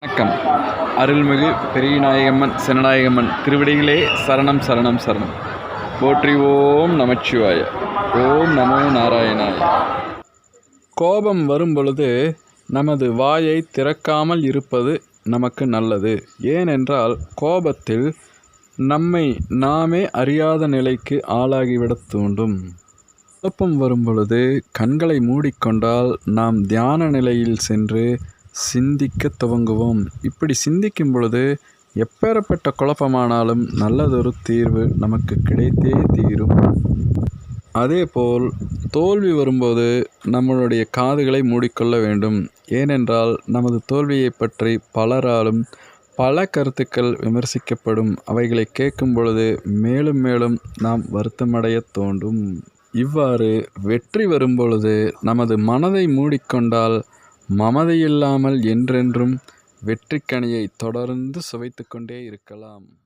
வணக்கம். அருள்மிகு பெரியநாயகம்மன் சினநாயகம்மன் திருவடிகளே சரணம் சரணம் சரணம். போற்றி ஓம் நமச்சிவாய. ஓம் நமோ நாராயணாய. கோபம் வரும் பொழுது நமது வாயை திறக்காமல் இருப்பது நமக்கு நல்லது. ஏனென்றால் கோபத்தில் நம்மை நாமே அறியாத நிலைக்கு ஆளாகிவிடத் தூண்டும். குழப்பம் வரும் பொழுது கண்களை மூடிக்கொண்டால் நாம் தியான நிலையில் சென்று சிந்திக்க துவங்குவோம். இப்படி சிந்திக்கும் பொழுது எப்பேறப்பட்ட குழப்பமானாலும் நல்லதொரு தீர்வு நமக்கு கிடைத்தே தீரும். அதேபோல் தோல்வி வரும்போது நம்மளுடைய காதுகளை மூடிக்கொள்ள வேண்டும். ஏனென்றால் நமது தோல்வியை பற்றி பலராலும் பல கருத்துக்கள் விமர்சிக்கப்படும். அவைகளை கேட்கும் பொழுது மேலும் மேலும் நாம் வருத்தமடைய தோன்றும். இவ்வாறு வெற்றி வரும்பொழுது நமது மனதை மூடிக்கொண்டால் மமதையில்லாமல் என்றென்றும் வெற்றிக்கனியை தொடர்ந்து சுவைத்து கொண்டே இருக்கலாம்.